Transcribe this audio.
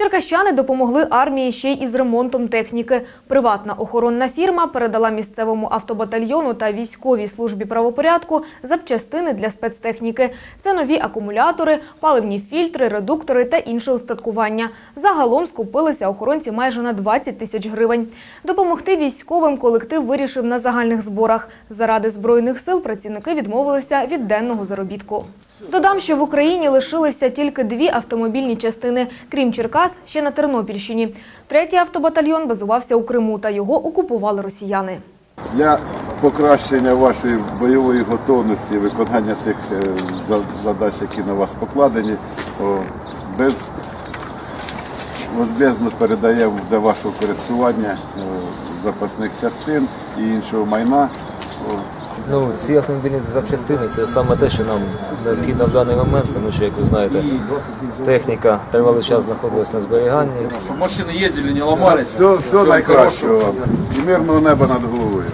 Черкащани допомогли армії ще й із ремонтом техніки. Приватна охоронна фірма передала місцевому автобатальйону та військовій службі правопорядку запчастини для спецтехніки. Це нові акумулятори, паливні фільтри, редуктори та інше устаткування. Загалом скупилися охоронці майже на 20 тисяч гривень. Допомогти військовим колектив вирішив на загальних зборах. Заради збройних сил працівники відмовилися від денного заробітку. Додам, що в Україні лишилися тільки дві автомобільні частини. Крім Черкас, ще на Тернопільщині. Третій автобатальйон базувався у Криму, та його окупували росіяни. Для покращення вашої бойової готовності, виконання тих е, задач, які на вас покладені, без передаємо для вашого користування запасних частин і іншого майна. Ну, ці автомобільні запчастини це саме те, що нам необхідно в даний момент, тому що, як ви знаєте, техніка тривалий час знаходилась на зберіганні. Щоб машини їздили, не ломались. Все, все найкращого вам і мирного неба над головою.